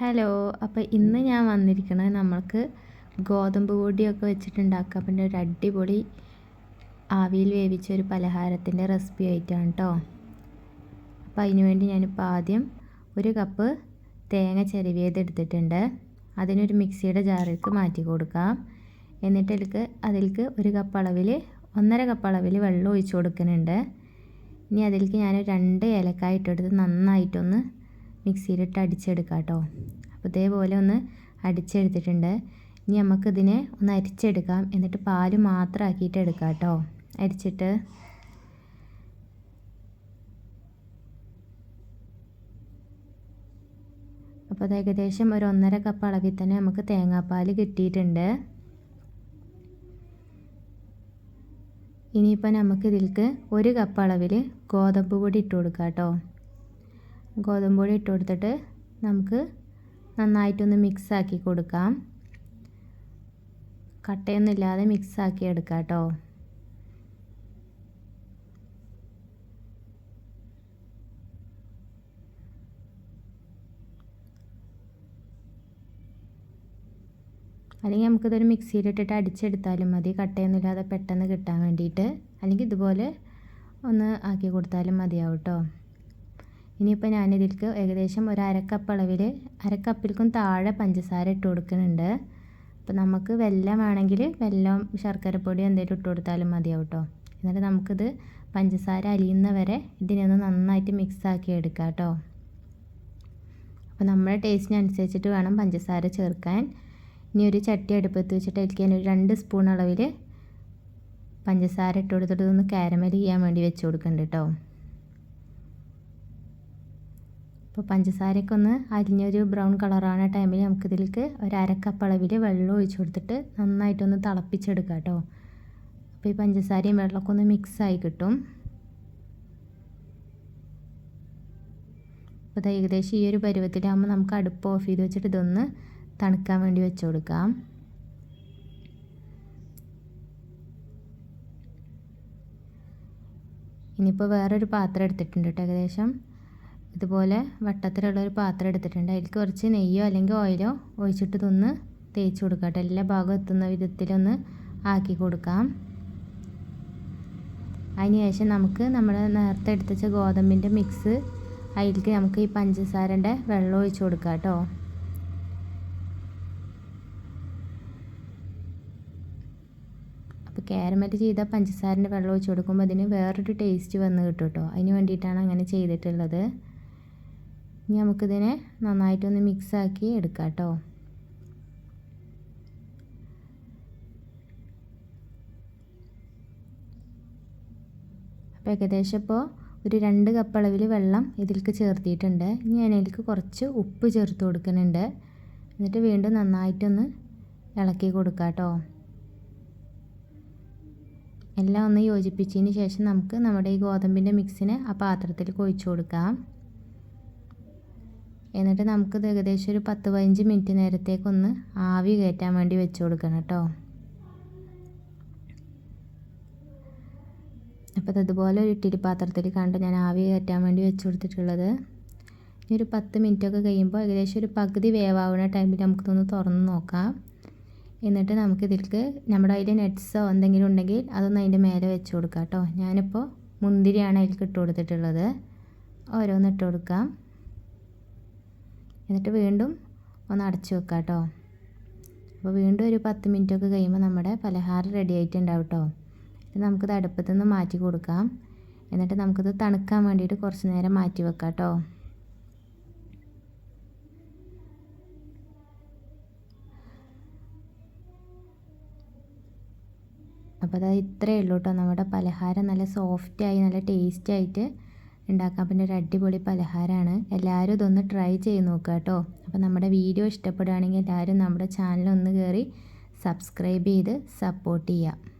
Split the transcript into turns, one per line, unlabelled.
Hello അപ്പോൾ ഇന്ന് ഞാൻ വന്നിരിക്കുന്നത് നമ്മൾക്ക് ഗോതമ്പ് പൊടിയൊക്കെ വെച്ചിട്ടുണ്ടാക്കുക. പിന്നെ ഒരു അടിപൊളി ആവിയിൽ വേവിച്ച ഒരു പലഹാരത്തിന്റെ റെസിപ്പി ആയിട്ടാണ് കേട്ടോ അപ്പോൾ അതിന് വേണ്ടി ഞാനിപ്പോൾ ആദ്യം ഒരു കപ്പ് തേങ്ങ ചെരുവിയത് എടുത്തിട്ടുണ്ട്. അതിനൊരു മിക്സിയുടെ ജാറിലേക്ക് മാറ്റി കൊടുക്കാം. എന്നിട്ട് അതിലേക്ക് അതിലേക്ക് ഒരു കപ്പ് അളവിൽ ഒന്നര കപ്പ് അളവിൽ വെള്ളം ഒഴിച്ചു കൊടുക്കുന്നുണ്ട്. ഇനി അതിലേക്ക് ഞാൻ രണ്ട് ഏലക്കായ ഇട്ടെടുത്ത് നന്നായിട്ടൊന്ന് മിക്സിയിലിട്ട് അടിച്ചെടുക്കാം കേട്ടോ അപ്പോൾ ഇതേപോലെ ഒന്ന് അടിച്ചെടുത്തിട്ടുണ്ട്. ഇനി നമുക്കിതിനെ ഒന്ന് അരിച്ചെടുക്കാം. എന്നിട്ട് പാൽ മാത്രം ആക്കിയിട്ട് എടുക്കാം കേട്ടോ അരിച്ചിട്ട് അപ്പോൾ അത് ഏകദേശം ഒരു ഒന്നര കപ്പ് അളവിൽ തന്നെ നമുക്ക് തേങ്ങാപ്പാൽ കിട്ടിയിട്ടുണ്ട്. ഇനിയിപ്പോൾ നമുക്ക് ഇതിൽക്ക് ഒരു കപ്പ് അളവിൽ ഗോതമ്പ് പൊടി ഇട്ട് കൊടുക്കാം കേട്ടോ ഗോതമ്പ് പൊടി ഇട്ട് കൊടുത്തിട്ട് നമുക്ക് നന്നായിട്ടൊന്ന് മിക്സാക്കി കൊടുക്കാം. കട്ടയൊന്നുമില്ലാതെ മിക്സാക്കി എടുക്കാം കേട്ടോ. അല്ലെങ്കിൽ നമുക്കിതൊരു മിക്സിയിലിട്ടിട്ട് അടിച്ചെടുത്താലും മതി. കട്ടയൊന്നുമില്ലാതെ പെട്ടെന്ന് കിട്ടാൻ വേണ്ടിയിട്ട്. അല്ലെങ്കിൽ ഇതുപോലെ ഒന്ന് ആക്കി കൊടുത്താലും മതിയാവും കേട്ടോ. ഇനിയിപ്പോൾ ഞാനിതിലേക്ക് ഏകദേശം ഒരു അരക്കപ്പ് അളവിൽ അരക്കപ്പിൽക്കും താഴെ പഞ്ചസാര ഇട്ട് കൊടുക്കുന്നുണ്ട്. അപ്പോൾ നമുക്ക് വെല്ലം വേണമെങ്കിൽ വെല്ലം ശർക്കരപ്പൊടി എന്തെങ്കിലും ഇട്ട് കൊടുത്താലും മതിയാവും കേട്ടോ എന്നിട്ട് നമുക്കിത് പഞ്ചസാര അലിയുന്ന വരെ ഇതിനൊന്ന് നന്നായിട്ട് മിക്സ് ആക്കി എടുക്കാം കേട്ടോ അപ്പോൾ നമ്മുടെ ടേസ്റ്റിനനുസരിച്ചിട്ട് വേണം പഞ്ചസാര ചേർക്കാൻ. ഇനി ഒരു ചട്ടി അടുപ്പത്ത് വെച്ചിട്ട് അതിലേക്ക് ഞാൻ രണ്ട് സ്പൂൺ അളവിൽ പഞ്ചസാര ഇട്ട് കൊടുത്തിട്ട് ഒന്ന് കാരമൽ ചെയ്യാൻ വേണ്ടി വെച്ച് കൊടുക്കുന്നുണ്ട് കേട്ടോ അപ്പോൾ പഞ്ചസാരയൊക്കെ ഒന്ന് അരിഞ്ഞൊരു ബ്രൗൺ കളറാണ് ടൈമിൽ നമുക്കിതിലേക്ക് ഒരു അരക്കപ്പ് അളവിൽ വെള്ളം ഒഴിച്ചു കൊടുത്തിട്ട് നന്നായിട്ടൊന്ന് തിളപ്പിച്ചെടുക്കാം കേട്ടോ അപ്പോൾ ഈ പഞ്ചസാരയും വെള്ളമൊക്കെ ഒന്ന് മിക്സായി കിട്ടും. അപ്പോൾ ഏകദേശം ഈ ഒരു പരുവത്തിലാകുമ്പോൾ നമുക്ക് അടുപ്പ് ഓഫ് ചെയ്ത് വെച്ചിട്ട് ഇതൊന്ന് തണുക്കാൻ വേണ്ടി വെച്ച് കൊടുക്കാം. ഇനിയിപ്പോൾ വേറൊരു പാത്രം എടുത്തിട്ടുണ്ട് കേട്ടോ ഏകദേശം. ഇതുപോലെ വട്ടത്തിലുള്ള ഒരു പാത്രം എടുത്തിട്ടുണ്ട്. അതിൽ കുറച്ച് നെയ്യോ അല്ലെങ്കിൽ ഓയിലോ ഒഴിച്ചിട്ട് ഇതൊന്ന് തേച്ച് കൊടുക്കാം എല്ലാ ഭാഗവും എത്തുന്ന വിധത്തിലൊന്ന് ആക്കി കൊടുക്കാം. അതിന് ശേഷം നമുക്ക് നമ്മൾ നേരത്തെ എടുത്തുവെച്ച ഗോതമ്പിന്റെ മിക്സ് അതിലേക്ക് നമുക്ക് ഈ പഞ്ചസാരന്റെ വെള്ളം ഒഴിച്ച് കൊടുക്കാം കേട്ടോ. അപ്പോൾ കാരമറ്റ് ചെയ്ത പഞ്ചസാരന്റെ വെള്ളം ഒഴിച്ച് കൊടുക്കുമ്പോൾ അതിന് വേറൊരു ടേസ്റ്റ് വന്ന് കിട്ടും കേട്ടോ. അതിന് വേണ്ടിയിട്ടാണ് അങ്ങനെ ചെയ്തിട്ടുള്ളത്. ഇനി നമുക്കിതിനെ നന്നായിട്ടൊന്ന് മിക്സാക്കി എടുക്കാം കേട്ടോ അപ്പോൾ ഏകദേശം ഇപ്പോൾ ഒരു രണ്ട് കപ്പ് അളവിൽ വെള്ളം ഇതിലേക്ക് ചേർത്തിയിട്ടുണ്ട്. ഇനി ഞാൻ ഇതിലേക്ക് കുറച്ച് ഉപ്പ് ചേർത്ത് കൊടുക്കുന്നുണ്ട്. എന്നിട്ട് വീണ്ടും നന്നായിട്ടൊന്ന് ഇളക്കി കൊടുക്കാം കേട്ടോ എല്ലാം ഒന്ന് യോജിപ്പിച്ചതിന് ശേഷം നമുക്ക് നമ്മുടെ ഈ ഗോതമ്പിന്റെ മിക്സിനെ ആ പാത്രത്തിൽ ഒഴിച്ചു കൊടുക്കാം. എന്നിട്ട് നമുക്കിത് ഏകദേശം ഒരു പത്ത് പതിനഞ്ച് മിനിറ്റ് നേരത്തേക്കൊന്ന് ആവി കയറ്റാൻ വേണ്ടി വെച്ച് കൊടുക്കണം കേട്ടോ. അപ്പോൾ അതുപോലെ ഒരു ഇട്ടിരി പാത്രത്തിൽ കണ്ട് ഞാൻ ആവി കയറ്റാൻ വേണ്ടി വെച്ച് കൊടുത്തിട്ടുള്ളത്. ഇനി ഒരു പത്ത് മിനിറ്റൊക്കെ കഴിയുമ്പോൾ ഏകദേശം ഒരു പകുതി വേവാവുന്ന ടൈമിൽ നമുക്കിതൊന്ന് തുറന്ന് നോക്കാം. എന്നിട്ട് നമുക്കിതിൽക്ക് നമ്മുടെ അതിൽ നെറ്റ്സോ എന്തെങ്കിലും ഉണ്ടെങ്കിൽ അതൊന്ന് അതിന്റെ മേലെ വെച്ച് കൊടുക്കാം കേട്ടോ. ഞാനിപ്പോൾ മുന്തിരിയാണ് അതിൽക്ക് ഇട്ട് കൊടുത്തിട്ടുള്ളത്. ഓരോന്ന് കൊടുക്കാം. എന്നിട്ട് വീണ്ടും ഒന്ന് അടച്ചു വെക്കാം കേട്ടോ അപ്പോൾ വീണ്ടും ഒരു പത്ത് മിനിറ്റൊക്കെ കഴിയുമ്പോൾ നമ്മുടെ പലഹാരം റെഡി ആയിട്ടുണ്ടാവും കേട്ടോ നമുക്കിത് അടുപ്പത്തു നിന്ന് മാറ്റി കൊടുക്കാം. എന്നിട്ട് നമുക്കിത് തണുക്കാൻ വേണ്ടിയിട്ട് കുറച്ച് നേരം മാറ്റി വെക്കാം കേട്ടോ അപ്പോൾ അത് ഇത്രയേ ഉള്ളൂ കേട്ടോ നമ്മുടെ പലഹാരം നല്ല സോഫ്റ്റായി നല്ല ടേസ്റ്റി ആയിട്ട് ഉണ്ടാക്കാൻ പിന്നെ ഒരു അടിപൊളി പലഹാരമാണ്. എല്ലാവരും ഇതൊന്ന് ട്രൈ ചെയ്ത് നോക്കുക കേട്ടോ. അപ്പോൾ നമ്മുടെ വീഡിയോ ഇഷ്ടപ്പെടുകയാണെങ്കിൽ എല്ലാവരും നമ്മുടെ ചാനൽ ഒന്ന് കയറി സബ്സ്ക്രൈബ് ചെയ്ത് സപ്പോർട്ട് ചെയ്യുക.